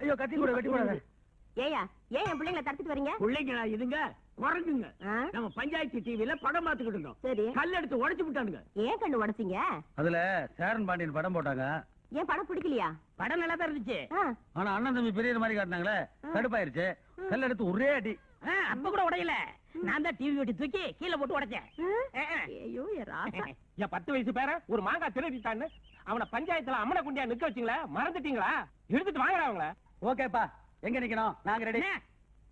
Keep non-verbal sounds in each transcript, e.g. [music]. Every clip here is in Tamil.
ஐயோ கத்தி கூட கட்டி போடாத. ஏயா ஏன் என் பிள்ளைங்களை தடுத்துட்டு வரீங்க? பிள்ளைங்களா இதுங்க. ஆ, நம்ம பஞ்சாயத்து டிவில படம் பார்த்துக்கிட்டு இருந்தோம். சரி. கல் எடுத்து உடைச்சு விட்டானுங்க. ஏன் கண்ணு உடைச்சீங்க? அதுல சேரன் பாண்டியன் படம் போட்டாங்க. ஏன் படம் பிடிக்கலையா? படம் நல்லா தான் இருந்துச்சு ஆனா அண்ணன் தம்பி பெரிய மாதிரி காட்டினாங்களே கடுப்பாயிருச்சு. கல் எடுத்து ஒரே அடி. அப்ப கூட உடையல. நான் தான் டிவி வெட்டி தூக்கி கீழே போட்டு உடைச்சேன். ஐயோ [laughs] என் பத்து வயசு பேர ஒரு மாங்காய் திருடிட்டான்னு அவனை பஞ்சாயத்துல அம்மனை குண்டியா நிக்க வச்சீங்களா? மறந்துட்டீங்களா? எடுத்துட்டு வாங்குறாங்களா ஓகேப்பா. எங்க நிக்கணும்? நாங்க ரெடி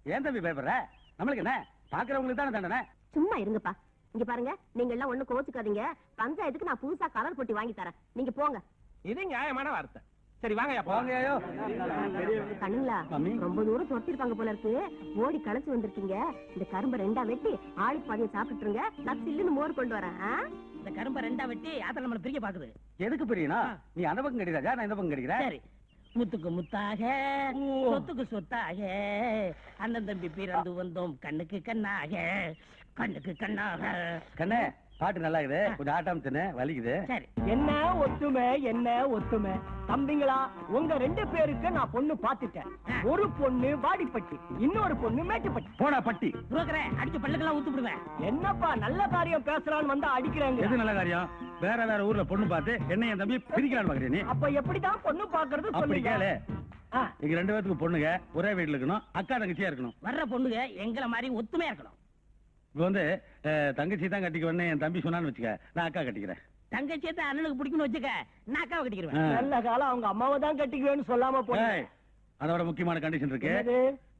ஏன் தம்பி பயப்படுற? நம்மளுக்கு என்ன? பாக்குறவங்களுக்கு தானே தண்டனை? சும்மா இருங்கப்பா. இங்க பாருங்க நீங்க எல்லாம் ஒண்ணு கோச்சுக்காதீங்க. பஞ்சாயத்துக்கு நான் புதுசா கலர் பொட்டி வாங்கி தரேன். நீங்க போங்க. இது நியாயமான வார்த்தை. சரி வாங்க போங்க ஐயோ கண்ணுங்களா. ரொம்ப தூரம் தொட்டிருப்பாங்க போல இருக்கு. ஓடி களைச்சு வந்திருக்கீங்க. இந்த கரும்பை ரெண்டா வெட்டி ஆளுக்கு பாதியம் சாப்பிட்டுருங்க. நான் சில்லுன்னு மோர் கொண்டு வரேன்? இந்த கரும்பை ரெண்டா வெட்டி ஆத்துல நம்மள பிரிக்க பாக்குது. எதுக்கு பிரியனா நீ அந்த பக்கம் கடிராஜா நான் இந்த பக்கம் கடிக்கிறேன் சரி. முத்துக்கு முத்தாக சொத்துக்கு சொத்தாக. அண்ணன் தம்பி பிறந்து வந்தோம் கண்ணுக்கு கண்ணாக. கண்ணுக்கு கண்ணாக. கண்ணே பாட்டு நல்லா இருக்குது கொஞ்சம் ஆட்டம் தின்னு வலிக்குது. சரி. என்ன ஒத்துமை என்ன ஒத்துமை? தம்பிங்களா உங்க ரெண்டு பேருக்கு நான் பொண்ணு பாத்துட்டேன் ஒரு பொண்ணு வாடிப்பட்டி இன்னொரு பொண்ணு மேட்டுப்பட்டி. போடா பட்டி. புரோக்கரே அடிச்சு பல்லுக்கெல்லாம் ஊத்து விடுவேன். என்னப்பா நல்ல காரியம் பேசலான்னு வந்தா அடிக்கிறாங்க. எது நல்ல காரியம்? வேற வேற ஊர்ல பொண்ணு பார்த்து என்ன என் தம்பி பிரிக்கலான்னு பாக்குறிய நீ? அப்ப எப்படிதான் பொண்ணு பாக்குறது அப்படி சொல்லுங்க. கேளு. ஆ, எங்க ரெண்டு பேத்துக்கு பொண்ணுங்க ஒரே வீட்டுல இருக்கணும் அக்கா தங்கச்சியா இருக்கணும். வர்ற பொண்ணுங்க எங்களை மாதிரி ஒத்துமையா இருக்கணும். இப்ப வந்து தங்கச்சி தான் கட்டிக்குவேன்னு என் தம்பி சொன்னான்னு வச்சுக்க நான் அக்கா கட்டிக்கிறேன். தங்கச்சியை தான் அண்ணனுக்கு பிடிக்கும்னு வச்சுக்க நான் அக்காவை கட்டிக்கிருவேன் ஆ. நல்ல காலம் அவங்க அம்மாவை தான் கட்டிக்குவேன்னு சொல்லாம போனேன் அதோட முக்கியமான கண்டிஷன் இருக்கு.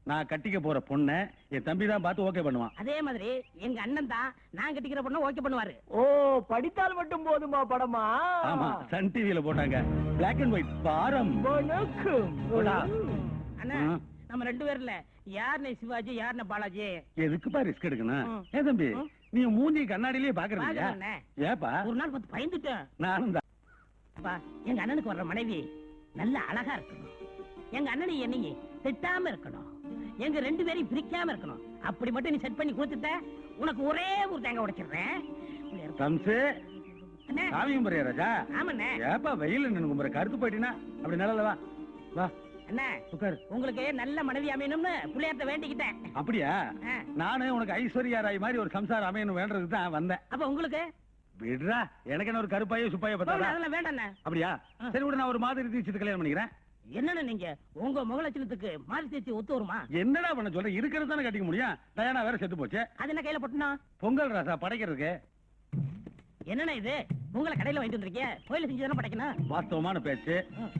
நான் கட்டிக்க போற பொண்ண என் தம்பி தான் பார்த்து ஓகே பண்ணுவான். அதே மாதிரி எங்க அண்ணன் தான் நான் கட்டிக்கிற பொண்ணை ஓகே பண்ணுவாரு. ஓ படித்தால் மட்டும் போதுமா படமா? ஆமா சன் டிவில போட்டாங்க. பிளாக் அண்ட் ஒயிட் பாரம். அண்ணா. நம்ம ரெண்டு பேர்ல யாருன்னு சிவாஜி யாருன்னு பாலாஜி? எதுக்குப்பா ரிஸ்க் எடுக்கணும். ஏ தம்பி. நீ மூஞ்சி இல்லையா பாக்குறேண்ணே. ஏப்பா ஒரு நாள் பார்த்து பயந்துட்டேன். நானும் தான். எங்க அண்ணனுக்கு வர்ற மனைவி நல்ல அழகா இருக்கணும். எங்க அண்ணனை என்னைய திட்டாம இருக்கணும். எங்க ரெண்டு பேரையும் பிரிக்காம இருக்கணும். அப்படி மட்டும் நீ செட் பண்ணி கொடுத்துட்ட உனக்கு ஒரே ஒரு தேங்காய் உடைச்சிடுறேன். தம்சு சாமி ராஜா? ஆமாண்ணே. ஏப்பா வெயில் நின்னு கும்பிடுற கருத்து போயிட்டினா அப்படி நல்லல வா. அண்ணே உட்காரு. உங்களுக்கு நல்ல மனைவி அமையணும்னு பிள்ளையார்ட்ட வேண்டிக்கிட்டேன். அப்படியா? ஆ. நானு உனக்கு ஐஸ்வர்யா ராய் மாதிரி ஒரு சம்சாரம் அமையணும் வேண்டதுக்கு தான் வந்தேன். அப்ப உங்களுக்கு? விடுறா. எனக்கு என்ன ஒரு கருப்பாயோ சுப்பாயோ பத்தாதா? அதெல்லாம் வேண்டாண்ணே. அப்படியா. சரி விட நான் ஒரு மாதிரி தீட்சித்து கல்யாணம் பண்ணிக்கிறேன். என்னன்னு நீங்க? உங்க முகலட்சணத்துக்கு மாறி தேச்சி ஒத்து வருமா? என்னடா பண்ண சொல்ற? இருக்கிறது தானே கட்டிக்க முடியும். டயானா வேற செத்து போச்சு. அது என்ன கையில போட்டுனா? பொங்கல் ராசா படைக்கிறதுக்கு. என்னண்ணே இது? உங்களை கடையில வாங்கிட்டு வந்திருக்கீங்க கோயில செஞ்சு தானே படைக்கணும்? வாஸ்தவமான பேச்சு.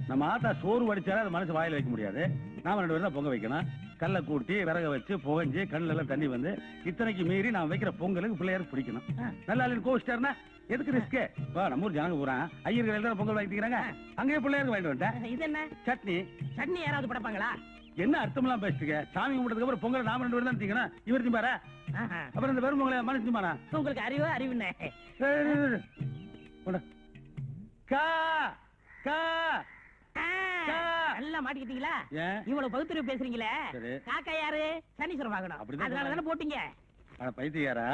நம்ம ஆத்தா சோறு வடிச்சாலும் அது மனசு வாயில வைக்க முடியாது. நாம ரெண்டு பேரும் தான் பொங்க வைக்கணும். கல்லை கூட்டி விறக வச்சு புகஞ்சு கண்ணுல எல்லாம் தண்ணி வந்து இத்தனைக்கு மீறி நான் வைக்கிற பொங்கலுக்கு பிள்ளையாருக்கு பிடிக்கணும். நல்லா இல்லைன்னு கோவிச்சிட்டாருன்னா எதுக்கு ரிஸ்க் வா நம்ம ஊர் ஜனங்க போறான் ஐயர் கடையில தான் பொங்கல் வாங்கிக்கிறாங்க அங்கேயே பிள்ளையாருக்கு வாங்கிட்டு வந்துட்டேன். இது என்ன? சட்னி. சட்னி யாராவது படைப்பாங்களா? என்ன அர்த்தம்லாம் பேசிட்டுக்க சாமி கும்பிட்டதுக்கு அப்புறம் பொங்கல் நாம ரெண்டு பேரும் தான் தீக்கணும் இவர் திம்பாரா. அப்புறம் இந்த வெறும் பொங்கலை மனசு திம்பானா உங்களுக்கு அறிவு அறிவுண்ணே கா கா. நல்லா மாட்டிக்கிட்டீங்களா? இவ்வளவு பகுத்தறிவு பேசுறீங்களே. காக்கா யாரு? சனீஸ்வரம் வாங்கணும். அப்படிதான் அதனால தானே போட்டீங்க? பைத்தியாரா.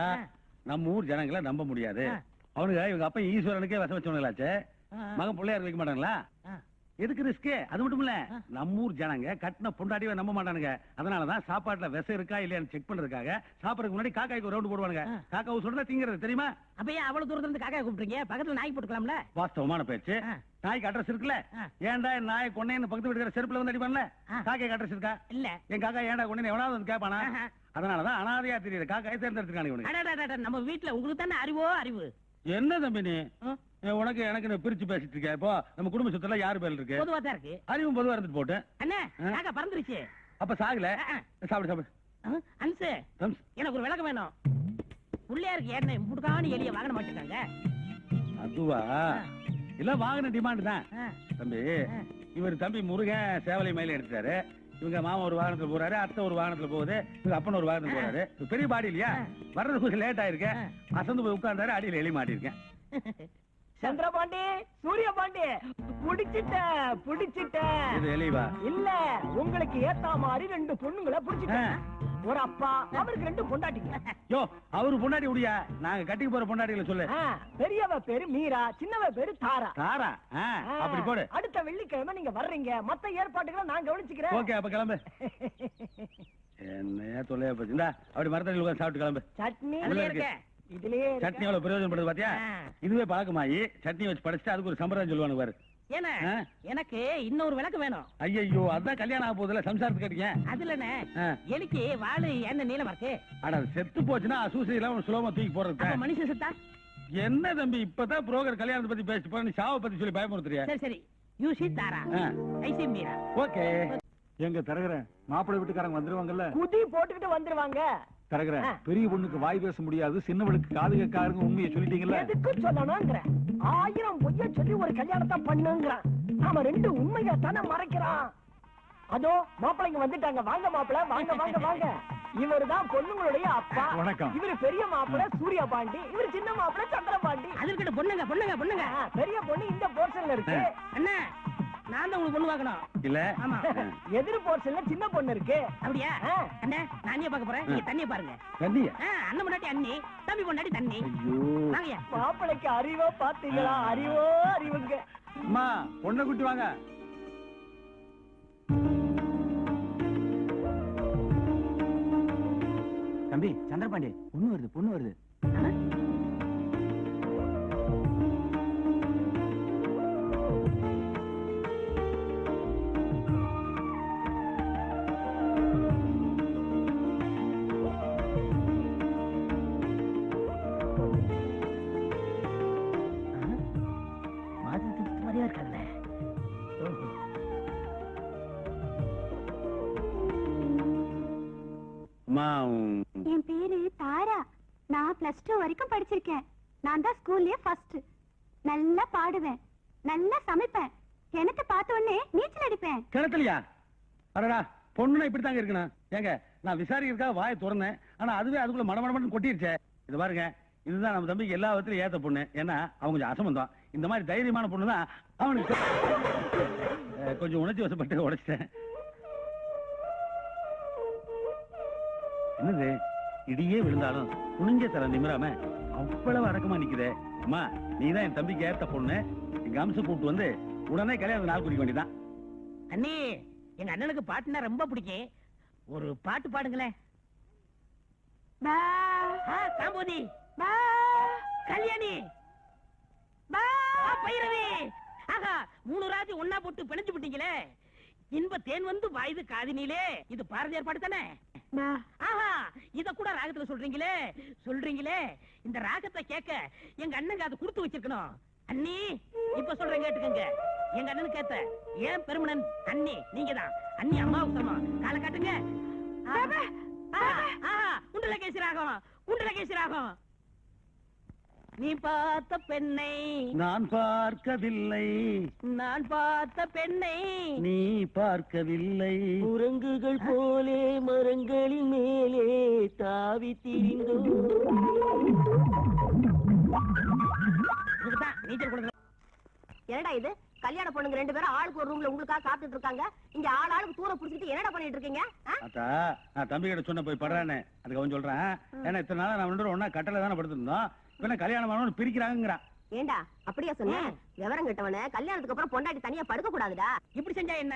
நம்ம ஊர் ஜனங்களை நம்ப முடியாது. அவனுங்க இவங்க அப்பா ஈஸ்வரனுக்கே வசம் வச்சவங்களாச்சே ஆ. மகன் பிள்ளையார் வைக்க மாட்டாங்களா. எதுக்கு ரிஸ்க் அது மட்டும் இல்ல. நம்ம ஊர் ஜனங்க கட்டின பொண்டாட்டியே நம்ப மாட்டானுங்க. அதனாலதான் சாப்பாட்டுல விஷம் இருக்கா இல்லையான்னு செக் பண்றதுக்காக சாப்பிடறதுக்கு முன்னாடி காக்காய்க்கு ஒரு ரவுண்ட் போடுவானுங்க. ஆ. காக்கா சொல்றதா திங்கிறது தெரியுமா? அப்ப ஏன் அவ்வளவு தூரத்துல இருந்து காக்கா கூப்பிட்டுறீங்க? பக்கத்துல நாய் போட்டுக்கலாம்ல? வாஸ்தவமான பேச்சு. நாய்க்கு அட்ரஸ் இருக்குல்ல. ஏன்டா நாய் கொண்டேன்னு பக்கத்து வீட்டுக்கிற செருப்புல வந்து அடிப்பான்ல? ஆ. காக்கைக்கு அட்ரஸ் இருக்கா? இல்ல. என் காக்கா ஏன்டா கொண்டேன்னு எவனாவது வந்து கேட்பானா. அதனாலதான் அனாதையா தெரியுது. காக்காய். அடடடடட, நம்ம வீட்டுல உங்களுக்கு தானே அறிவோ அறிவு? என்ன தம்பி உனக்கு எனக்கு பிரிச்சு பேசிட்டு இருக்க இப்போ நம்ம குடும்ப சொத்துல யாரு பேர் இருக்கு? பொதுவா தான் இருக்கு. அறிவும் பொதுவா இருந்துட்டு போட்டு. அண்ணே பறந்துருச்சு. அப்ப சாகல. சாப்பிடு சாப்பிடு. அன்சு. எனக்கு ஒரு விளக்கம் வேணும். பிள்ளையாருக்கு என்ன முடுக்கான எலிய வாங்கின மாட்டிருக்காங்க அதுவா? இல்ல வாங்கின டிமாண்ட் தான். தம்பி. இவர் தம்பி முருகன் சேவலை மயில எடுத்தாரு இவங்க மாமா ஒரு வாகனத்துல போறாரு அத்தை ஒரு வாகனத்துல போகுது இவங்க அப்பன் ஒரு வாகனத்துல போறாரு. பெரிய பாடி இல்லையா? வர்றது கொஞ்சம் லேட் ஆயிருக்கேன் அசந்து போய் உட்கார்ந்தாரு அடியில எலி மாட்டிருக்கேன். [laughs] சந்திரபாண்டி சூரியபாண்டி புடிச்சிட்டேன் புடிச்சிட்டேன் இது எலிவா இல்ல உங்களுக்கு ஏத்தா மாதிரி ரெண்டு பொண்ணுங்களை புடிச்சிட்டேன் ஒரு அப்பா அவருக்கு ரெண்டு பொண்டாட்டிங்க. [laughs] யோ அவரு பொண்டாட்டி முடியா நாங்க கட்டிக்கு போற பொண்டாட்டிகளை சொல்லு. பெரியவ பேரு மீரா சின்னவ பேரு தாரா. தாரா? அப்படி போடு. அடுத்த வெள்ளிக்கிழமை நீங்க வர்றீங்க. மத்த ஏற்பாடுகளை நான் கவனிச்சுக்கிறேன். ஓகே அப்ப கிளம்பு. [laughs] என்னையா தொல்லையா போச்சு. அப்படி உட்கார்ந்து சாப்பிட்டு கிளம்பு. சட்னி உள்ள அதுலயே இருக்கு. இதுலயே. சட்னி எவ்வளவு பிரயோஜனப்படுது பாத்தியா. இதுவே பழக்கமாயி சட்னி வச்சு படிச்சுட்டு அதுக்கு ஒரு சம்பிரதாயம் சொல்லுவானு பாரு? எனக்கு இன்னொரு விளக்கு வேணும். ஐயோ அதான் கல்யாணம் ஆக போகுதுல சம்சாரத்துக்கு கேட்டீங்க? அதுலண்ணே ஆ. எலிக்கு வாழை என்ன நீளம் இருக்கு. ஆனா செத்து போச்சுன்னா அசூசி எல்லாம் சுலபமா தூக்கி போடுறது மனுஷன் செத்தா? என்ன தம்பி இப்பதான் புரோக்கர் கல்யாணத்தை பத்தி பேசிட்டு போற நீ சாவை பத்தி சொல்லி பயமுறுத்துறியா? சரி சரி. You see Tara. Ah. I see Meera okay. எங்க தரகுற மாப்பிள்ளை வீட்டுக்காரங்க வந்துருவாங்கல்ல? குதி போட்டுக்கிட்டு வந்துருவாங்க. பெரிய பொண்ணுக்கு வாய் பேச முடியாது சின்னவளுக்கு காது கேட்காருங்க உண்மையை சொல்லிட்டீங்கல்ல எதுக்கு சொல்லணுங்கிற ஆயிரம் பொய்ய சொல்லி ஒரு கல்யாணத்தை பண்ணுங்கிறான். நாம ரெண்டு உண்மையை தானே மறைக்கிறான். அதோ மாப்பிள்ளைங்க வந்துட்டாங்க. வாங்க மாப்பிள வாங்க வாங்க வாங்க. இவருதான் பொண்ணுங்களுடைய அப்பா. வணக்கம். இவரு பெரிய மாப்பிள சூர்யா பாண்டி. இவரு சின்ன மாப்பிள சந்திர பாண்டி அது இருக்கட்டும் பொண்ணுங்க பொண்ணுங்க பொண்ணுங்க. பெரிய பொண்ணு இந்த போர்ஷன்ல இருக்கு. அண்ணா நான் தான் உங்களுக்கு பொண்ணு பார்க்கணும். இல்ல. ஆமா. எதிர் போர்ஷன்ல சின்ன பொண்ணு இருக்கு. அப்படியா. அண்ணா நான் அண்ணிய பார்க்க போறேன்? நீங்க தண்ணிய பாருங்க. தண்ணியா? அண்ணன் முன்னாடி அண்ணி தம்பி முன்னாடி தண்ணி. ஐயோ. மாப்பிளைக்கு அறிவோ பாத்தீங்களா அறிவோ அறிவுங்க. அம்மா பொண்ணை குட்டி வாங்க. தம்பி சந்திரபாண்டி பொண்ணு வருது பொண்ணு வருது. ஸ்கூல்லயே ஃபர்ஸ்ட் நல்லா பாடுவேன். நல்லா சமைப்பேன். கிணத்தை பார்த்த உடனே நீச்சல் அடிப்பேன். கிணத்துலயா? அடடா பொண்ணுனா இப்படி தாங்க இருக்கணும். ஏங்க நான் விசாரிக்கிறதுக்காக வாயை திறந்தேன். ஆனா அதுவே அதுக்குள்ள மடமடமன்னு கொட்டிருச்சே. இது பாருங்க இதுதான் நம்ம தம்பிக்கு எல்லா விதத்திலும் ஏத்த பொண்ணு. ஏன்னா அவங்க கொஞ்சம் அசமந்தம். இந்த மாதிரி தைரியமான பொண்ணு தான் அவனுக்கு கொஞ்சம் உணர்ச்சி வசப்பட்டு உடைச்சிட்டேன். என்னது? இடியே விழுந்தாலும் குனிஞ்ச தலை நிமிராம அவ்வளவு அடக்கமா நிக்குதே. அம்மா நீதான் என் தம்பிக்கு ஏத்த பொண்ணு. எங்க அம்சம் கூப்பிட்டு வந்து உடனே கல்யாணம் நாள் குடிக்க வேண்டியதான் அண்ணி எங்க அண்ணனுக்கு பாட்டுனா ரொம்ப பிடிக்கும். ஒரு பாட்டு பாடுங்களேன். காம்போதி பா. கல்யாணி. பைரவி. ஆஹா மூணு ராஜி ஒன்னா போட்டு பிணைஞ்சு விட்டீங்களே இன்ப தேன் வந்து வாயுது காதினிலே. இது பாரதியார் பாட்டு தானே? ஆஹா இத கூட ராகத்துல சொல்றீங்களே? சொல்றீங்களே? இந்த ராகத்தை கேட்க எங்க அண்ணங்க அதை கொடுத்து வச்சிருக்கணும். அண்ணி இப்ப சொல்றேன் கேட்டுக்கங்க. எங்க அண்ணனுக்கு ஏத்த ஏன் பெருமனன் அண்ணி நீங்க தான் அண்ணி அம்மாவுக்கு சமம் காலை காட்டுங்க. ஆஹா, குண்டலகேசி ராகம் குண்டலகேசி ராகம். நீ பார்த்த பெண்ணை நான் பார்க்கவில்லை. நான் பார்த்த பெண்ணை நீ பார்க்கவில்லை. குரங்குகள் போலே மரங்களின் மேலே தாவி திரிந்தோ. என்னடா இது? கல்யாண பொண்ணுங்க ரெண்டு பேரும் ஆளுக்கு ஒரு ரூம்ல உங்களுக்காக காத்துட்டு இருக்காங்க. இங்க ஆள் ஆளுக்கு தூர புடிச்சிட்டு என்னடா பண்ணிட்டு இருக்கீங்க? அத்தா நான் தம்பி கிட்ட சொன்ன போய் படுறானே. அதுக்கு அவன் சொல்றேன். ஏன்னா இத்தனை நாளா நான் ரெண்டு ஒண்ணா கட்டல தானே படுத்திருந்தோம். என்ன கல்யாணம் ஆனவனு பிரிக்கிறாங்கிறான் ஏண்டா? அப்படியா சொன்னேன் விவரம் கெட்டவன கல்யாணத்துக்கு அப்புறம் பொண்டாட்டி தனியா படுக்க கூடாதுடா. இப்படி செஞ்சா என்ன?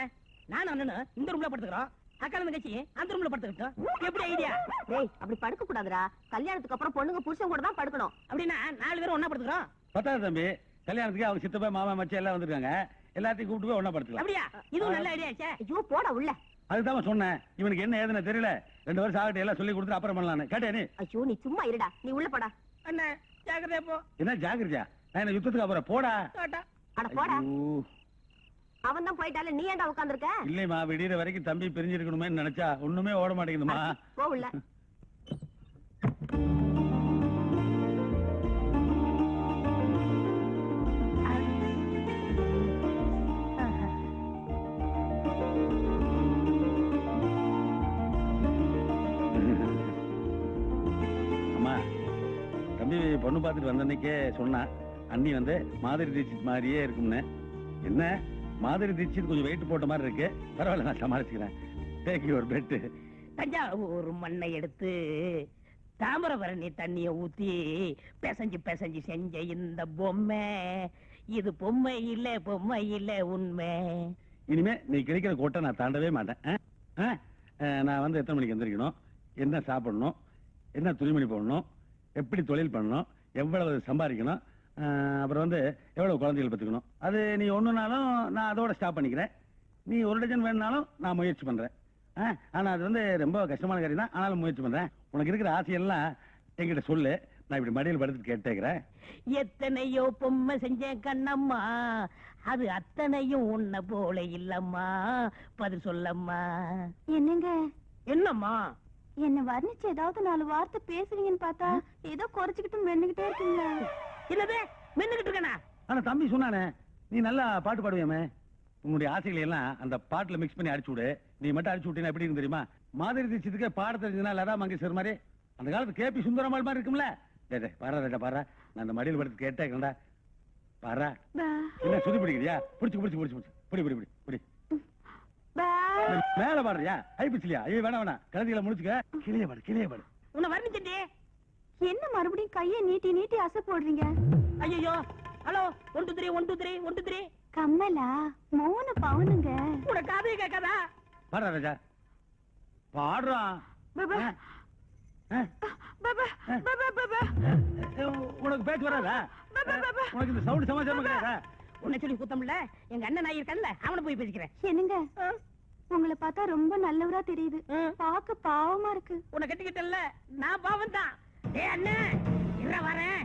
நான் அண்ணனு இந்த ரூம்ல படுத்துக்கிறோம். அக்கா தங்கச்சி அந்த ரூம்ல படுத்துக்கிட்டோம். எப்படி ஐடியா டேய் அப்படி படுக்க கூடாதுடா. கல்யாணத்துக்கு அப்புறம் பொண்ணுங்க புருஷன் கூட தான் படுக்கணும். அப்படின்னா நாலு பேரும் ஒண்ணா படுத்துக்கிறோம். பத்தாவது தம்பி. கல்யாணத்துக்கு அவங்க சித்தப்பா மாமா மச்சி எல்லாம் வந்திருக்காங்க. எல்லாத்தையும் கூப்பிட்டு போய் ஒண்ணா படுத்துக்கலாம். அப்படியா? இதுவும் நல்ல ஐடியா சே ஐயோ போடா உள்ள. அதுதான் சொன்னேன். இவனுக்கு என்ன ஏதுன்னு தெரியல. ரெண்டு வருஷம் ஆகட்டும் எல்லாம் சொல்லி கொடுத்துட்டு அப்புறம் பண்ணலான்னு கேட்டே நீ. ஐயோ நீ சும்மா இருடா. நீ உள்ள போடா. அண்ணா ஜாக்கிரதையா போ. என்ன ஜாகிரஜா நான் என்ன யுத்தத்துக்கு அப்புறம் போடா? டாட்டா அட போடா. ஐயோ, அவன் தான் போயிட்டால நீ ஏன்டா உட்கார்ந்திருக்க? இல்லைம்மா விடியற வரைக்கும் தம்பி பிரிஞ்சிருக்கணுமே நினைச்சா ஒண்ணுமே ஓட மாட்டேங்குதுமா போ உள்ள. [laughs] தம்பி பொண்ணு பார்த்துட்டு வந்த அன்னைக்கே சொன்னா அண்ணி வந்து மாதிரி தீட்சித் மாதிரியே இருக்கும்னு. என்ன? மாதிரி தீட்சித் கொஞ்சம் வெயிட் போட்ட மாதிரி இருக்கு. பரவாயில்ல நான் சமாளிச்சுக்கிறேன். டேக் யுவர் பெட்டு தஞ்சாவூர் மண்ணை எடுத்து தாமிரபரணி தண்ணிய ஊத்தி பிசைஞ்சு பிசைஞ்சு செஞ்ச இந்த பொம்மை. இது பொம்மை இல்ல பொம்மை இல்ல உண்மை. இனிமே நீ கிடைக்கிற கோட்டை நான் தாண்டவே மாட்டேன். நான் வந்து எத்தனை மணிக்கு எந்திரிக்கணும்? என்ன சாப்பிடணும்? என்ன துணிமணி போடணும்? எப்படி தொழில் பண்ணணும் எவ்வளவு சம்பாதிக்கணும் அப்புறம் வந்து எவ்வளவு குழந்தைகள் பத்துக்கணும் அது நீ ஒண்ணுனாலும் நான் அதோட ஸ்டாப் பண்ணிக்கிறேன். நீ ஒரு டஜன் வேணுனாலும் நான் முயற்சி பண்றேன். ஆ, ஆனா அது வந்து ரொம்ப கஷ்டமான காரியம் தான். ஆனாலும் முயற்சி பண்றேன். உனக்கு இருக்கிற ஆசையெல்லாம் என்கிட்ட சொல்லு. நான் இப்படி மடியில் படுத்துட்டு கேட்டேக்கிறேன். எத்தனையோ பொம்மை செஞ்சேன் கண்ணம்மா. அது அத்தனையும் உன்னை போல இல்லம்மா. பதில் சொல்லம்மா. என்னங்க? என்னம்மா? என்ன வர்ணிச்சு ஏதாவது நாலு வார்த்தை பேசுவீங்கன்னு பார்த்தா ஏதோ குறைச்சுக்கிட்டு மென்னுகிட்டே இருக்கீங்க என்னது மின்னுகிட்டு இருக்கனா? ஆனா தம்பி சொன்னானே நீ நல்லா பாட்டு பாடுவியாமே? உன்னுடைய ஆசைகளை எல்லாம் அந்த பாட்டுல மிக்ஸ் பண்ணி அடிச்சு விடு. நீ மட்டும் அடிச்சு விட்டீங்கன்னா எப்படி இருக்கும் தெரியுமா? மாதிரி தீட்சித்துக்கு பாட தெரிஞ்சதுன்னா லதா மங்கேஷ்வர் மாதிரி. அந்த காலத்து கேபி சுந்தரமால் மாதிரி இருக்கும்ல? டேய் டேய், பாரா ரேட்டா பாரா நான் அந்த மடியில் படுத்து கேட்டேன்டா பாரா என்ன சுதி பிடிக்கிறியா? பிடிச்சு பிடிச்சு பிடிச்சு பிடிச்சு. பிடி பிடி பிடி. மேல பாடுறியா? ஐ பிடிச்சிலியா ஐயோ வேணாம் வேணாம். கழுதியில முடிச்சுக்க. கிளிய பாடு கிளிய பாடு. உன்னை வர்ணிச்சே என்ன மறுபடியும் கையை நீட்டி நீட்டி அசை போடுறீங்க? ஐயோ hello one two three one two three one two three கம்மலா மூணு பவுனுங்க. உனக்கு கதையை கேட்காதா? பாடுறா ராஜா. பாடுறான் பாபா. ஆ? பாபா, பாபா, பாபா. அஹ், உனக்கு பேச்சு வராதா? உனக்கு இந்த சவுண்ட் சமாச்சாரம் கிடையாதா உன்னை சொல்லி குத்தம்ல? எங்க அண்ணன் நான் இருக்கேன்ல அவனை போய் பேசிக்கிறேன். என்னங்க? உங்களை பார்த்தா ரொம்ப நல்லவரா தெரியுது. ம். பார்க்க பாவமா இருக்கு. உன்னை கட்டிக்கிட்டல்ல நான் பாவம் தான் ஏ அண்ணன் இற வரேன்.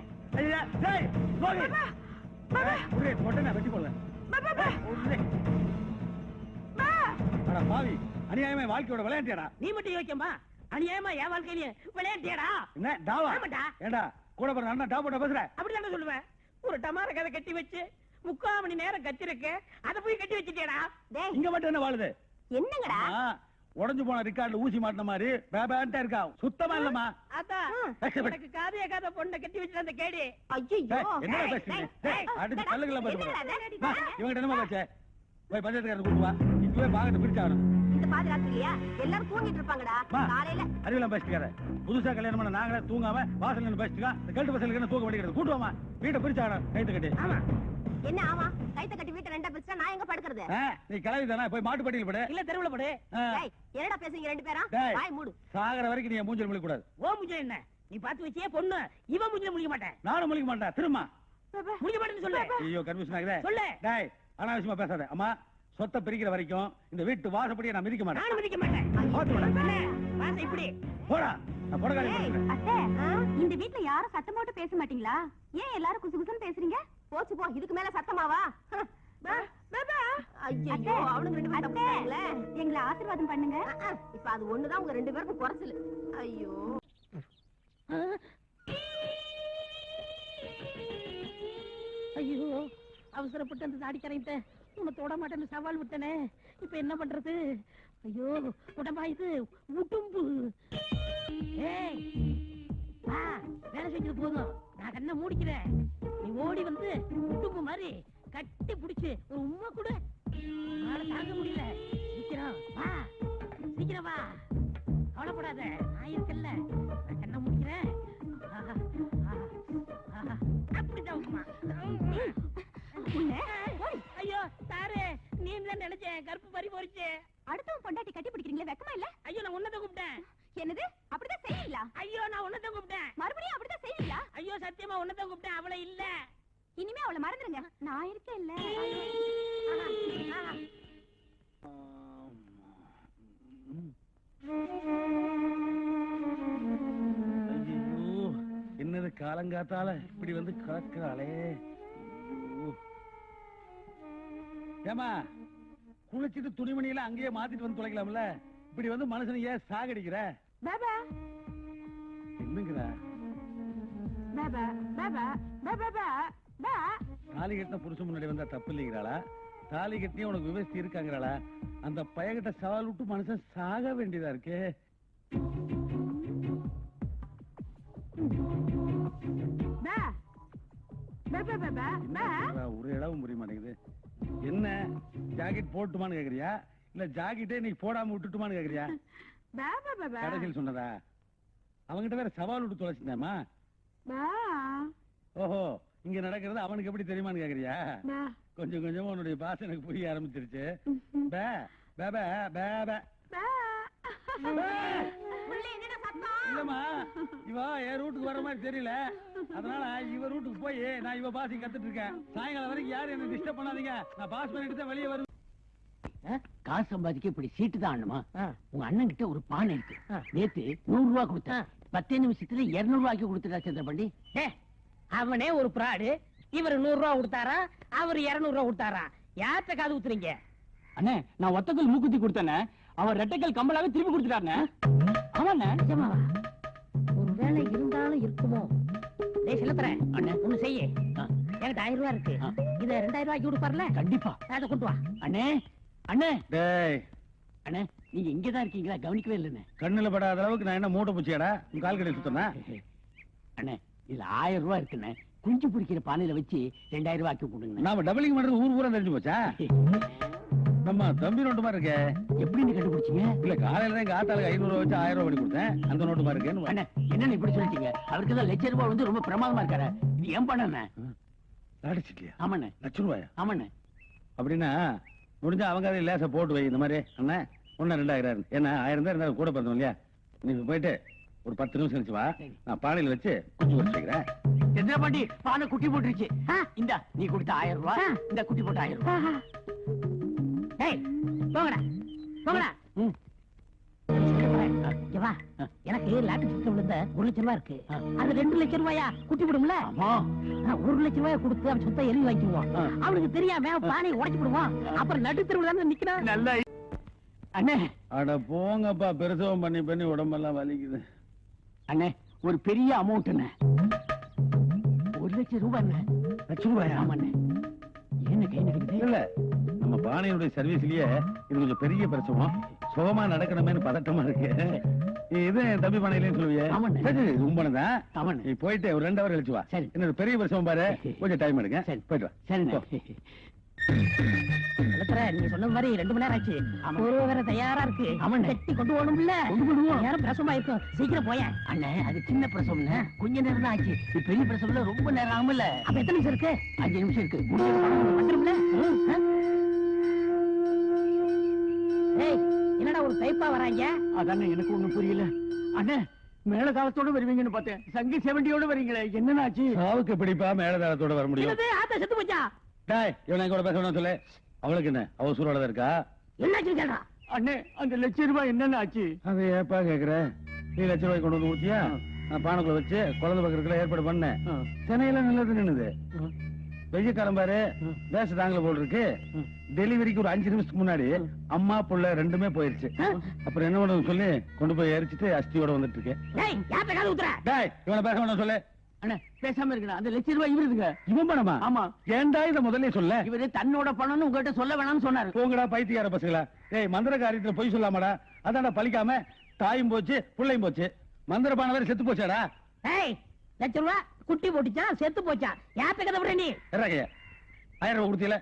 அநியாயமா வாழ்க்கையோட விளையாட்டியாடா. நீ மட்டும் யோசிக்கமா அநியாயமா என் வாழ்க்கையில விளையாட்டியாடா. என்ன டாவா. ஏண்டா கூட பிறந்த அண்ணன் டாப் போட்ட பேசுற? அப்படிதான் சொல்லுவேன். ஒரு டமார கதை கட்டி வச்சு முக்கால் மணி நேரம் கத்திருக்க அதை போய் கட்டி வச்சுட்டேடா இங்க மட்டும் என்ன வாழுது? என்னங்கடா? உடைஞ்சு போன ரிக்கார்ட்ல ஊசி மாட்டின மாதிரி பேபான்ட்டா இருக்கா? சுத்தமா இல்லம்மா. அதான் கஷ்டப்பட்டு. உனக்கு காதைய காதை பொண்ணை கட்டி வச்சுட்டு அந்த கேடி. ஐயோ டேய், என்னடா பேசுறீங்க? அடிச்சு பல்லுக்கெல்லாம் பேச இவங்க என்னமா பேச்ச? போய் பஞ்சாயத்துக்காரர் கூட்டு வா. இப்பவே பாகத்தை இந்த பாதுகாத்துலையா எல்லாரும் தூங்கிட்டு இருப்பாங்கடா. காலையில. அறிவிலாம் புதுசா கல்யாணம் பண்ண நாங்களே தூங்காம வாசல் நின்று பேசிக்கா இந்த கழுத்து பசங்களுக்கு என்ன தூக்க வேண்டியது கூட்டு வாமா வீட்டை பிரிச்சாகணும். கைத்து கட்டி. ஆமா. என்ன ஆமா? கைத்த கட்டி வீட்டை ரெண்டா பிரிச்சா நான் எங்க படுக்கிறது? நீ கிளவி தானே போய் மாட்டு பட்டியல் படு. இல்ல தெருவுல போடு. என்னடா பேசுறீங்க ரெண்டு பேரும் டேய். வாய் மூடு. சாகர வரைக்கும் நீ மூஞ்சல் முழிக்க கூடாது ஓ முஜில என்ன? நீ பாத்து வச்சியே பொண்ணு. இவன் முஜில முழிக்க மாட்டேன். நானும் முழிக்க மாட்டேன். திரும்ப. முழிக்க மாட்டேன்னு சொல்லு. ஐயோ கன்ஃபியூஷன் ஆகுதே. சொல்லு. டேய் அனாவசியமா பேசாத. அம்மா சொத்தை பிரிக்கிற வரைக்கும் இந்த வீட்டு வாசப்படியை நான் மிதிக்க மாட்டேன். நானும் மிதிக்க மாட்டேன். இப்படி. போடா. இந்த வீட்ல யாரும் சத்தம் போட்டு பேச மாட்டீங்களா? ஏன் எல்லாரும் குசு குசுன்னு பேசுறீங்க? போச்சு போ. இதுக்கு மேல சத்தமாவா? எங்களை ஆசீர்வாதம் பண்ணுங்க. இப்ப அது ஒண்ணுதான் உங்க ரெண்டு பேருக்கும் குறைச்சல். ஐயோ. ஐயோ அவசரப்பட்டு அந்த தாடிக்கரையிட்ட உன்னை தொட மாட்டேன்னு சவால் விட்டனே. இப்ப என்ன பண்றது? ஐயோ உடம்பா இது உடும்பு. ஏய். வா வேலை செஞ்சது போதும். நான் கண்ணை மூடிக்கிறேன். நீ ஓடி வந்து உடும்பு மாதிரி கட்டி பிடிச்சு ஒரு உம்மா கொடு. நாளை தாங்க முடியல. சீக்கிரம் வா. சீக்கிரம் வா. கவலைப்படாத நான் இருக்கல்ல நான் கண்ணை முடிக்கிறேன். அப்படிதான். ஐயோ சாரு நீ தான் நினைச்சேன். கருப்பு பறி போறிச்சு அடுத்தவன் பொண்டாட்டி கட்டி பிடிக்கிறீங்களே வெக்கமா இல்ல? ஐயோ நான் உன்னதான் கூப்பிட்டேன். என்னது? அப்படிதான் செய்வீங்களா ஐயோ நான் உன்னதான் கூப்பிட்டேன். மறுபடியும் அப்படிதான் செய்வீங்களா ஐயோ சத்தியமா உன்னதான் கூப்பிட்டேன். அவளை இல்ல. இனிமே அவளை மறந்துருங்க. நான் ஆஹா. ஐயோ என்னது காலங்காத்தால இப்படி வந்து கலக்கிறாளே. ஏமா குளிச்சிட்டு துணிமணியெல்லாம் அங்கேயே மாத்திட்டு வந்து தொலைக்கலாம்ல? இப்படி வந்து மனுஷனை ஏன் சாகடிக்கிற? பாபா என்னங்கிற பாபா பாபா பாபா பா பா தாலி கட்டின புருஷன் முன்னாடி வந்தா தப்பு இல்லைங்கிறாளா? தாலி கட்டியே உனக்கு விவசாயம் இருக்காங்கிறாளா? அந்த பையன்கிட்ட சவால் விட்டு மனுஷன் சாக வேண்டியதா இருக்கே? ஒரு புரிய மாட்டேங்குது. என்ன? ஜாக்கெட் போட்டுமான்னு கேக்குறியா? இல்ல ஜாக்கெட்டே நீ போடாம விட்டுட்டுமான்னு கேக்குறியா? கடைசியில் சொன்னதா? அவன்கிட்ட வேற சவால் விட்டு தொலைச்சிருந்தேமா ஓஹோ இங்க நடக்கிறது அவனுக்கு எப்படி தெரியுமான்னு கேக்குறியா? கொஞ்சம் கொஞ்சமா உன்னுடைய பாசம் எனக்கு புரிய ஆரம்பிச்சிருச்சு. பே பே பே பே பே. இல்லம்மா இவ என் ரூட்டுக்கு வர மாதிரி தெரியல. அதனால இவ ரூட்டுக்கு போய் நான் இவ பாசி கத்துட்டு இருக்கேன். சாயங்காலம் வரைக்கும் யாரும் என்ன டிஸ்டர்ப் பண்ணாதீங்க. நான் பாஸ் பண்ணிட்டு தான் வெளியே வருவேன். காசு சம்பாதிக்க இப்படி சீட்டு தான் ஆ. உங்க அண்ணன் கிட்ட ஒரு பானை இருக்கு. நேத்து நூறு ரூபாய் கொடுத்தேன் பத்தே நிமிஷத்துல இருநூறு ரூபாய்க்கு கொடுத்துட்டா சந்திரபாண்டி. அவனே ஒரு பிராடு. இவர் நூறு ரூபா கொடுத்தாரா? அவர் இருநூறு ரூபா கொடுத்தாரா? யார்கிட்ட காது ஊத்துறீங்க அண்ணே நான் ஒத்தக்கல் மூக்குத்தி கொடுத்தேனே. அவன் ரெட்டைக்கல் கம்பலாவே திருப்பி கொடுத்துட்டாருண்ணே. ஆமாண்ணே. நிஜமாவா ஒருவேளை இருந்தாலும் இருக்குமோ? டேய் அண்ணே. ஒண்ணு செய்ய. என்கிட்ட ஆயிரம் ரூபாய் இருக்கு. இத ரெண்டாயிரம் ரூபாய்க்கு கொடுப்பார்ல கண்டிப்பா. அதை கொண்டு வா. அண்ணே அண்ணே. டேய். அண்ணே நீங்க இங்கதான் இருக்கீங்களா? கவனிக்கவே இல்லைண்ணே. கண்ணுல படாத அளவுக்கு நான் என்ன மூட்டை பூச்சியாடா? உன் கால் கடை சுத்தனா அண்ணே இதுல ஆயிரம் ரூபாய் இருக்குண்ணே. குஞ்சு பிடிக்கிற பானையில வச்சு ரெண்டாயிரம் ரூபாய்க்கு கொடுங்க நாம டபுளிங் பண்றது ஊர் பூரா தெரிஞ்சு போச்சா? நம்ம தம்பி நோட்டு மாதிரி இருக்கே. எப்படின்னு கண்டுபிடிச்சீங்க? இல்ல காலையில தான் ஐநூறு ரூபாய் வச்சு ஆயிரம் ரூபாய் பண்ணி கொடுத்தேன். அந்த நோட்டு மாதிரி இருக்கேன்னு என்னன்னு இப்படி சொல்லிட்டீங்க? அவருக்கு தான் லட்ச ரூபாய் வந்து ரொம்ப பிரமாதமா இருக்காரு. இது ஏன் அடிச்சிட்டியா? ஆமாண்ணே. லட்சம் ரூபாயா? ஆமாண்ணே. அப்படின்னா முடிஞ்சா அவங்க அதை லேசா போட்டு வை இந்த மாதிரி. அண்ணா ஒண்ணு ரெண்டாயிரம் என்ன ஆயிரம் தான் இருந்தாலும் கூட பிறந்தோம் இல்லையா? நீ போயிட்டு ஒரு பத்து நிமிஷம் கழிச்சு வா. நான் பானையில வச்சு குஞ்சு வச்சு வைக்கிறேன் சந்திரபாண்டி பானை குட்டி போட்டுருச்சு. இந்த நீ கொடுத்த ஆயிரம் ரூபாய். இந்த குட்டி போட்ட ஆயிரம் ரூபாய். போங்கடா. போங்கடா. ம். வா. எனக்கு லாட்டரி சிஸ்டம் விழுந்த ஒரு லட்சம் ரூபாய் இருக்கு. அது ரெண்டு லட்சம் ரூபாயா? குட்டி விடும்ல ஒரு லட்சம் ரூபாய் கொடுத்து அவன் சொத்தை எழுதி வாங்கிக்குவோம். அவனுக்கு தெரியாம பானையை உடைச்சு விடுவான் அப்புறம் நடுத்தருவுல தானே நிக்கிறான்? நல்ல அண்ணே. அட போங்கப்பா பெருசவம் பண்ணி பண்ணி உடம்பெல்லாம் வலிக்குது. அண்ணே ஒரு பெரிய அமௌண்ட் அண்ணே. ஒரு லட்சம் ரூபாய் லட்சம் ரூபாயா? ஆமாண்ணே. என்ன கை நடிக்குது இல்ல. நம்ம பானையுடைய சர்வீஸ்லயே இது கொஞ்சம் பெரிய பிரசவம் சுகமா நடக்கணுமேனு பதட்டமா இருக்கு. இது தம்பி பானையிலேன்னு சொல்லுவியே. சரி சரி, தான் நீ போயிட்டு ஒரு ரெண்டு ஹவர் கழிச்சு வா. சரி. என்னோட பெரிய பிரசவம் பாரு. கொஞ்சம் டைம் எடுங்க. சரி. போயிட்டு வா. சரிண்ணே போ. செலுத்துற நீ சொன்ன மாதிரி ரெண்டு மணி நேரம் ஆச்சு. ஒரு வேற தயாரா இருக்கு. ஆமாண்ணே. கட்டி கொண்டு போகணும்ல. கொண்டு போடுவோம். நேரம் பிரசவமா இருக்கும். சீக்கிரம் போயேன். அண்ணே அது சின்ன பிரசவம்ண்ணே. கொஞ்ச நேரம் தான் ஆச்சு. பெரிய பிரசவம்ல ரொம்ப நேரம் ஆகும்ல. அப்ப எத்தனை நிமிஷம் இருக்கு? அஞ்சு நிமிஷம் இருக்கு. என்னடா ஒரு டைப்பா வராங்க? அதானே எனக்கு ஒண்ணும் புரியல. அண்ணே மேல காலத்தோட வருவீங்கன்னு பார்த்தேன். சங்கி செவண்டியோட வரீங்களே என்னன்னு ஆச்சு சாவுக்கு பிடிப்பா மேலதாரத்தோட வர முடியும்? ஆத்தா செத்து போச்சா? டாய் இவனை கூட பேசணும் சொல்லு. அவளுக்கு என்ன? அவ சூரோட தான் இருக்கா? என்னாச்சு கேட்டா அண்ணே அந்த லட்சம் ரூபாய் என்னன்னு ஆச்சு அது ஏப்பா கேக்குற? நீ லட்சம் ரூபாய் கொண்டு வந்து ஊத்தியா? நான் பானைக்குள்ள வச்சு குழந்தை பக்கத்துல ஏற்பாடு பண்ணேன். சென்னையில நல்லது நின்னுது காலம் பாரு வேச தாங்கல போல் இருக்கு டெலிவரிக்கு ஒரு அஞ்சு நிமிஷத்துக்கு முன்னாடி அம்மா புள்ள ரெண்டுமே போயிருச்சு. அப்புறம் என்ன பண்ணுறது சொல்லி கொண்டு போய் எரிச்சிட்டு அஸ்தியோட வந்துட்டு இருக்கேன் இவனை பேச வேண்டாம் சொல்லு. பேசாம இருக்கணும் அந்த லட்சம் ரூபாய் இவருதுங்க இவன் பணமா ஆமா. ஏன்டா இதை முதல்ல சொல்ல? இவரு தன்னோட பணம்னு உங்ககிட்ட சொல்ல வேணாம்னு சொன்னாரு. போங்கடா பைத்தியார பசங்களா. ஏய் மந்திர காரியத்துல பொய் சொல்லாமடா. அதான்டா பலிக்காம தாயும் போச்சு புள்ளையும் போச்சு. மந்திர பானவர் செத்து போச்சாடா? ஏய் லட்சம் ரூபா. குட்டி போட்டுச்சா செத்து போச்சா? யார்ட்ட கதை விடுற நீ? இறக்கைய ஆயிரம் ரூபாய் கொடுத்தீல.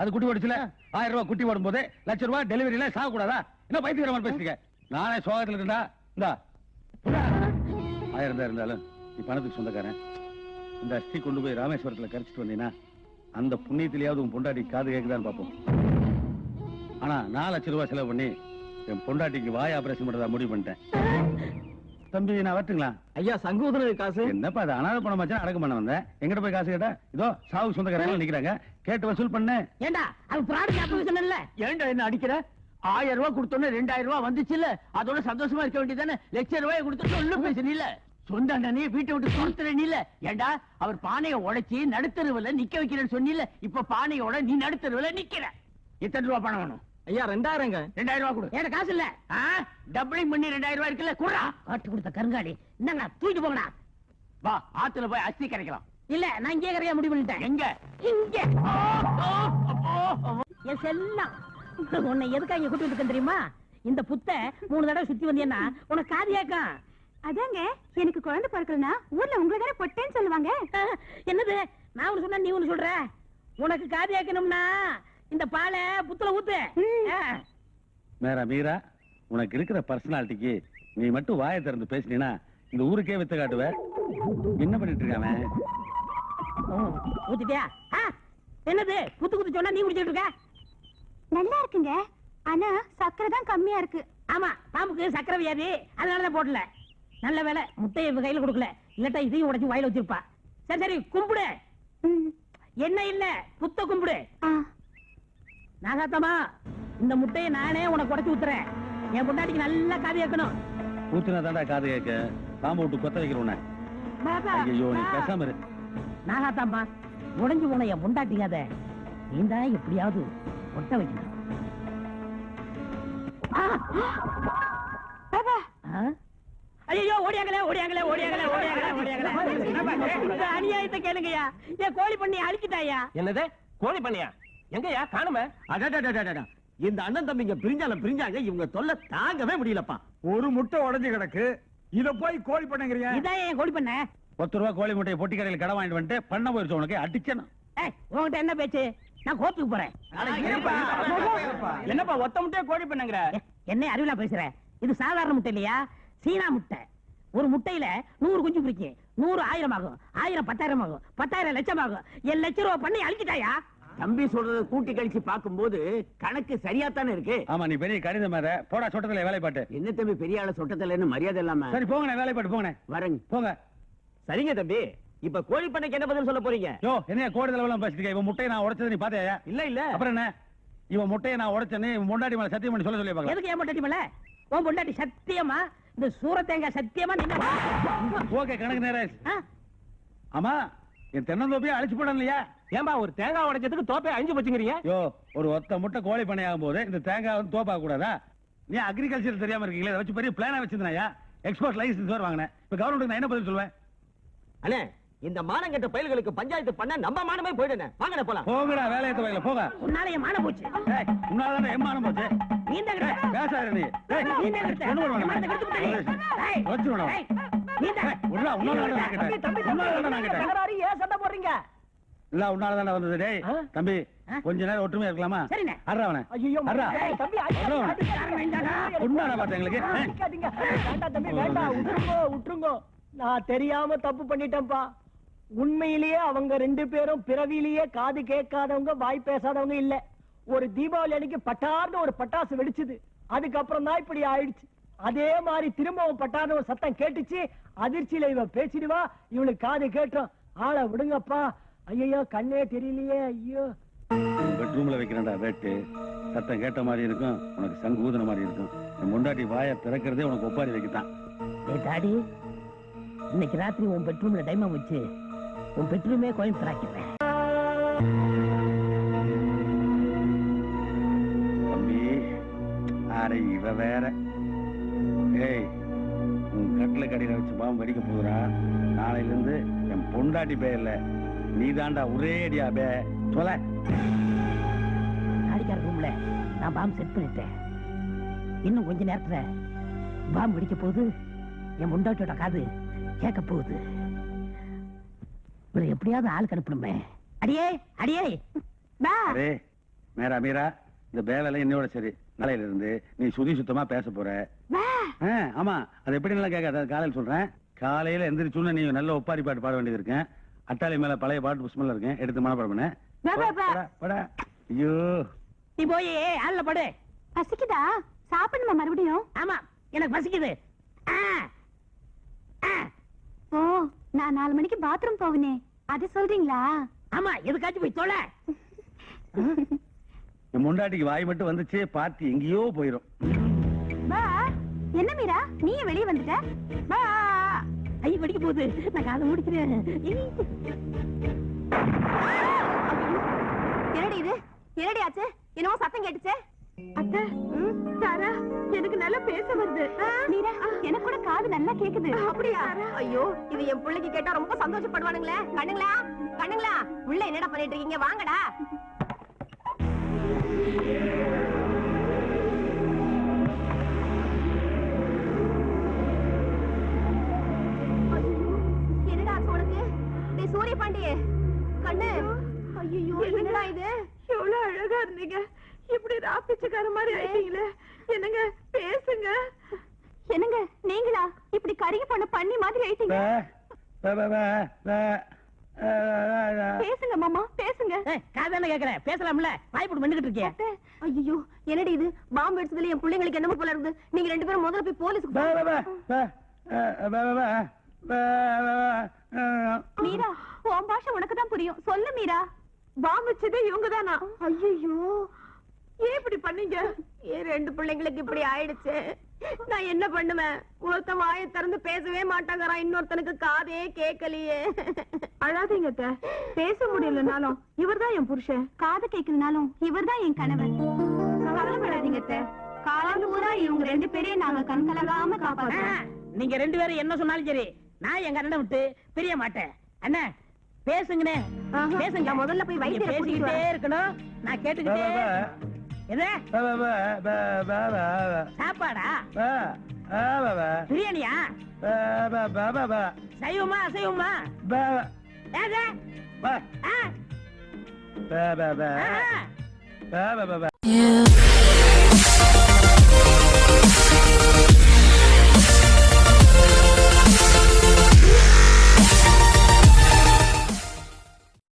அது குட்டி போடுச்சுல ஆயிரம் ரூபாய் குட்டி போடும் போது லட்சம் ரூபாய் டெலிவரியில சாக கூடாதா என்ன பைத்தியக்கிற மாதிரி பேசுறீங்க நானே சோகத்துல இருக்கா இந்தா. ஆயிரம் தான் இருந்தாலும் நீ பணத்துக்கு சொந்தக்காரன். இந்த அஸ்தி கொண்டு போய் ராமேஸ்வரத்துல கரைச்சிட்டு வந்தீங்கன்னா அந்த புண்ணியத்திலேயாவது உன் பொண்டாட்டி காது கேக்குதான்னு பார்ப்போம் ஆனா நாலு லட்சம் ரூபாய் செலவு பண்ணி என் பொண்டாட்டிக்கு வாய் ஆபரேஷன் பண்றதா முடிவு பண்ணிட்டேன். தம்பி நான் வரட்டுங்களா? ஐயா சங்கூதன காசு. என்னப்பா அது அனாதை பணம் வச்சா அடக்கம் பண்ண வந்தேன் எங்கிட்ட போய் காசு கேட்டா இதோ சாவுக்கு சொந்தக்காரங்க நிக்கிறாங்க. கேட்டு வசூல் பண்ணு. ஏண்டா அவன் பிராடு ஞாபகம் சொன்னல ஏன்டா என்ன அடிக்கிற? ஆயிரம் ரூபாய் கொடுத்தோன்னே ரெண்டாயிரம் ரூபாய் வந்துச்சு இல்ல அதோட சந்தோஷமா இருக்க வேண்டியதானே லட்சம் ரூபாய் கொடுத்து சொல்லு பேசுனீல சொந்த அண்ணனே வீட்டை விட்டு துரத்துற நீல. ஏண்டா அவர் பானையை உடைச்சி நடுத்தருவுல நிக்க வைக்கிறேன்னு சொன்னீல இப்ப பானையோட நீ நடுத்தருவுல நிக்கிற. எத்தனை ரூபாய் பணம் வேணும்? ஐயா ரெண்டாயிரங்க. ரெண்டாயிரம் ரூபாய் கொடு. ஏட காசு இல்ல. டபுளிங் பண்ணி ரெண்டாயிரம் ரூபாய் இருக்குல்ல குடுறா. காட்டு கொடுத்த கருங்காலி. என்னங்க தூக்கிட்டு போங்கடா. வா ஆத்துல போய் அஸ்தி கிடைக்கலாம் இல்ல நான் இங்கே கரையா முடிவு பண்ணிட்டேன். எங்க? இங்க. என் செல்லம். உன்னை எதுக்காக இங்க கூட்டிட்டு இருக்கேன் தெரியுமா? இந்த புத்த மூணு தடவை சுத்தி வந்தீங்கன்னா உனக்கு காது கேட்கும் அதாங்க எனக்கு குழந்தை பிறக்கலனா ஊர்ல உங்களை தானே பொட்டேன்னு சொல்லுவாங்க. என்னது? நான் ஒண்ணு சொன்னா நீ ஒண்ணு சொல்ற? உனக்கு காது கேட்கணும்னா இந்த பாலை புத்துல ஊத்து. மேரா மீரா உனக்கு இருக்கிற பர்சனாலிட்டிக்கு நீ மட்டும் வாயை திறந்து பேசினீனா இந்த ஊருக்கே வித்த காட்டுவ. என்ன பண்ணிட்டு இருக்கான் அவன்? ம், ஊத்திட்டியா? ஆ, என்னது? குத்து குத்து சொன்னா நீ குடிச்சிட்டு இருக்க? நல்லா இருக்குங்க. ஆனா சக்கரை தான் கம்மியா இருக்கு. ஆமா பாம்புக்கு சக்கரை வியாதி. அதனாலதான் போடல. நல்ல வேலை முட்டையை கையில கொடுக்கல. இல்லட்டா இதையும் உடைச்சு வாயில வச்சிருப்பா. சரி சரி கும்பிடு. என்ன இல்ல புத்த கும்பிடு. ஆ, நாகாத்தமா இந்த முட்டையை நானே உனக்கு உடைச்சு ஊத்துறேன். என் பொண்டாட்டிக்கு நல்லா காது கேட்கணும். ஊத்துனா தாண்டா காது கேட்க. பாம்பு விட்டு கொத்த வைக்கிற உன்னை. ஐயோ நீ பேசாம இரு. நாகாத்தாம்மா உடைஞ்சு போன என் பொண்டாட்டிக்காத நீ தான் எப்படியாவது ஒட்ட வைக்கணும்? ஐயோ ஓடியாங்களே ஓடியாங்களே ஓடியாங்களே ஓடியாங்களே ஓடியாங்களே. அநியாயத்தை கேளுங்கய்யா. என் கோழி பண்ணி அழிச்சிட்டாயா என்னது? கோழி பண்ணியா? எங்கயா காணுமே. இந்த அண்ணன் தம்பிங்க பிரிஞ்சாலும் பிரிஞ்சாங்க இவங்க தொல்லை தாங்கவே முடியலப்பா. ஒரு முட்டை உடைஞ்சு கிடக்கு. இத போய் கோழி பண்ணுங்கிறியா? இதான் என் கோழி பண்ண? பத்து ரூபா கோழி முட்டையை பொட்டி கடையில் கடை வாங்கிட்டு வந்துட்டு பண்ண போயிருச்சு உனக்கு அடிச்சணும் ஏய் உன்கிட்ட என்ன பேச்சு? நான் கோத்துக்கு போறேன். என்னப்பா ஒத்த முட்டையை கோழி பண்ணுங்கிற? என்ன அறிவிலா பேசுற? இது சாதாரண முட்டை இல்லையா? சீனா முட்டை. ஒரு முட்டையில நூறு குஞ்சு பிடிக்கும் நூறு ஆயிரம் ஆகும். ஆயிரம் பத்தாயிரம் ஆகும். பத்தாயிரம் லட்சம் ஆகும். என் லட்சம் ரூபாய் பண்ணி அழிச்சிட்டாயா தம்பி சொல்றத கூட்டி கழிச்சு பார்க்கும்போது கணக்கு சரியா தானே இருக்கு? ஆமா நீ பெரிய கணித மேத போடா சொட்டத்துல வேலைப்பாட்டு. என்ன தம்பி பெரிய ஆள சொட்டத்துல மரியாதை இல்லாம? சரி போங்கண்ணே வேலைப்பாட்டு போங்கண்ணே வரேங்க. போங்க. சரிங்க தம்பி இப்ப கோழி பண்ணைக்கு என்ன பதில் சொல்ல போறீங்க? யோ என்ன கோடி அளவுலாம் பேசிட்டு? இவன் முட்டையை நான் உடைச்சது நீ பாத்தியா? இல்ல இல்ல. அப்புறம் என்ன? இவன் முட்டையை நான் உடைச்சேன்னு முன்னாடி மேல சத்தியம் பண்ணி சொல்ல சொல்லி பாக்கலாம் எதுக்கு என் பொண்டாட்டி மேல? உன் பொண்டாட்டி சத்தியமா? இந்த சூர தேங்காய் சத்தியமா நின்னு? ஓகே கணக்கு நேரம் ஆ? ஆமா என் தென்னந்தோப்பியை அழிச்சு போடணும் இல்லையா? ஏன்பா ஒரு தேங்காய் உடைச்சதுக்கு தோப்பை அழிஞ்சு போச்சுங்கிறீங்க யோ ஒரு ஒத்த முட்டை கோழி பண்ணை ஆகும் போது இந்த தேங்காய் வந்து தோப்பாக கூடாதா நீ அக்ரிகல்ச்சர் தெரியாம இருக்கீங்களா வச்சு பெரிய பிளானா வச்சிருந்தாயா எக்ஸ்போர்ட் லைசன்ஸ் வேற வாங்கினேன் இப்ப கவர்மெண்ட் நான் என்ன பதில் சொல்லுவேன் அண்ணே இந்த மானங்கெட்ட பயல்களுக்கு பஞ்சாயத்து பண்ண நம்ம மானமே போயிடுனே வாங்கண்ணே போலாம் போங்கடா வேலையத்த வயல போக உன்னால என் மானம் போச்சு ஏய், உன்னாலதானே எம்மானம் போச்சு நீ தான் ஏய், கெடுத்த. பேசாத நீ ஏய், நீ தான் கெடுத்த. என். மானத்தை கெடுத்து விட்ட நீ. ஏய், வச்சு விடுவோம். ஏய், நீ தான். ஏய், உன்னா- உன்னாலதானே நான் தம்பி கேட்டேன். தம்பி உன்னாலதானே நான் தம்பி கேட்டேன். தகராறு ஏன் சண்டை போடுறீங்க இல்ல உன்னாலதானே வந்தது? டேய் ஆ? தம்பி? கொஞ்ச நேரம் ஒற்றுமையா இருக்கலாமா. அறா அவனை. அறா. உண்மையாடா பார்த்தேன் எங்களுக்கு. நான் தெரியாம தப்பு பண்ணிட்டேன்ப்பா. உண்மையிலேயே அவங்க ரெண்டு பேரும் பிறவியிலேயே காது கேட்காதவங்க வாய் பேசாதவங்க இல்ல. ஒரு தீபாவளி அன்னைக்கு பட்டார்னு ஒரு பட்டாசு வெடிச்சுது. அதுக்கப்புறம் தான் இப்படி ஆயிடுச்சு. அதே மாதிரி திரும்பவும் பட்டார்னு ஒரு சத்தம் கேட்டுச்சு. அதிர்ச்சியில இவ பேசிடுவா. இவளுக்கு காது கேட்டோம். ஆளை விடுங்கப்பா. ஐயோ கண்ணே தெரியலையே ஐயோ. பெட்ரூம்ல வைக்கிறேன்டா வேட்டு. சத்தம் கேட்ட மாதிரி இருக்கும் உனக்கு சங்கு ஊதுன மாதிரி இருக்கும். என் முண்டாட்டி வாயை திறக்கிறதே உனக்கு ஒப்பாரி வைக்கத்தான். டேய் டாடி இன்னைக்கு ராத்திரி உன் பெட்ரூம்ல டைமண்ட் வச்சு உன் பெட்ரூமே கோயம்புத்தூர் ஆக்கிடுறேன் தம்பி அரை இவ வேற. ஏய் உன் கட்டில கடையில வச்சு பாம்பு வெடிக்க போகுறா நாளையில இருந்து என் பொண்டாட்டி பே இல்ல நீ தாண்டா ஒரே அடியா பே சொல்ல நாடிக்கார ரூம்ல நான் பாம்பு செட் பண்ணிட்டேன். இன்னும் கொஞ்ச நேரத்துல பாம்பு வெடிக்க போகுது. என் முண்டாட்டியோட காது கேட்க போகுது. இவரை எப்படியாவது ஆள் அனுப்பணுமே. அடியே அடியே. அரே மேரா மீரா. இந்த பேவெல்லாம் என்னோட சரி. நாளையில இருந்து நீ சுதி சுத்தமா பேச போற. ஆமா. அது எப்படி நல்லா கேட்காது? காலையில சொல்றேன். காலையில எந்திரிச்சுன்னு நீ நல்ல ஒப்பாரி பாட்டு பாட வேண்டியது இருக்கேன் அட்டாளி மேல பழைய பாட்டு புஷ்மல்ல இருக்கேன். எடுத்து மனப்பாடம் பண்ண. ஐயோ. நீ போய் ஆள்ல படு. பசிக்குதா? சாப்பிடணுமா மறுபடியும்? ஆமா எனக்கு பசிக்குது. ஓ நான் நாலு மணிக்கு பாத்ரூம் போவனே அது சொல்றீங்களா? ஆமா எதுக்காச்சும் போய் தொலை. என் முண்டாட்டிக்கு வாய் மட்டும் வந்துச்சு பார்ட்டி எங்கேயோ போயிரும். பா என்ன மீரா? நீ வெளியே வந்துட்ட? பா ஐ வெடிக்க போகுது நான் காதை முடிக்கிறேன். என்னடி இது? என்னடி ஆச்சு? என்னவோ சத்தம் கேட்டுச்சே. அத்தை சாரா எனக்கு நல்லா பேச வருது. மீரா எனக்கு கூட காது நல்லா கேக்குது. அப்படியா? ஐயோ இது என் பிள்ளைக்கு கேட்டா ரொம்ப சந்தோஷப்படுவானுங்களே. கண்ணுங்களா? கண்ணுங்களா? உள்ள என்னடா பண்ணிட்டு இருக்கீங்க? வாங்கடா. ஐயோ, என்னடா ஆச்சு உனக்கு டேய் சூரிய பாண்டி கண்ணு ஐயோ என்னடா இது எவ்வளவு அழகா இருந்தீங்க இப்படி ராப்பிச்சக்கார மாதிரி ஆயிட்டீங்களே என்னங்க பேசுங்க என்னங்க நீங்களா இப்படி கருகி போன பண்ணி மாதிரி ஆயிட்டீங்க. பேசுங்க மாமா பேசுங்க ஏய், காதானே கேக்குறேன் பேசலாம்ல வாய்ப்பு பண்ணிக்கிட்டு இருக்கே ஐயோ என்னடி இது பாம்பு வெடிச்சதுல என் பிள்ளைங்களுக்கு என்னமோ போல இருக்குது நீங்க ரெண்டு பேரும் முதல்ல போய் போலீஸ்க்கு மீரா உன் பாஷை உனக்கு தான் புரியும். சொல்லு மீரா. பாம்பு வச்சதே இவங்க தானா ஐயோ ஏன் இப்படி பண்ணீங்க? என் ரெண்டு பிள்ளைங்களுக்கு இப்படி ஆயிடுச்சு. நான் என்ன பண்ணுவேன்? ஒருத்தன் வாயை திறந்து பேசவே மாட்டாங்கறான். இன்னொருத்தனுக்கு காதே கேட்கலையே. அழாதீங்க. பேச முடியலனாலும் இவர்தான் என் புருஷன். காது கேட்கலனாலும் இவர்தான் என் கணவன். கவலைப்படாதீங்க. காலம் பூரா இவங்க ரெண்டு பேரையும் நாங்க கண் கலங்காம ஆ, காப்பாத்துறோம் நீங்க ரெண்டு பேரும் என்ன சொன்னாலும் சரி. நான் எங்க அண்ணனை விட்டு பிரிய மாட்டேன் அண்ணா பேசுங்கண்ணே பேசுங்க முதல்ல போய் வைத்தியரை பேசிக்கிட்டே. இருக்கணும் நான் பே, கேட்டுக்கிட்டே பே. சாப்பாடா பிரியாணியா சைவமா அசைவமா பே,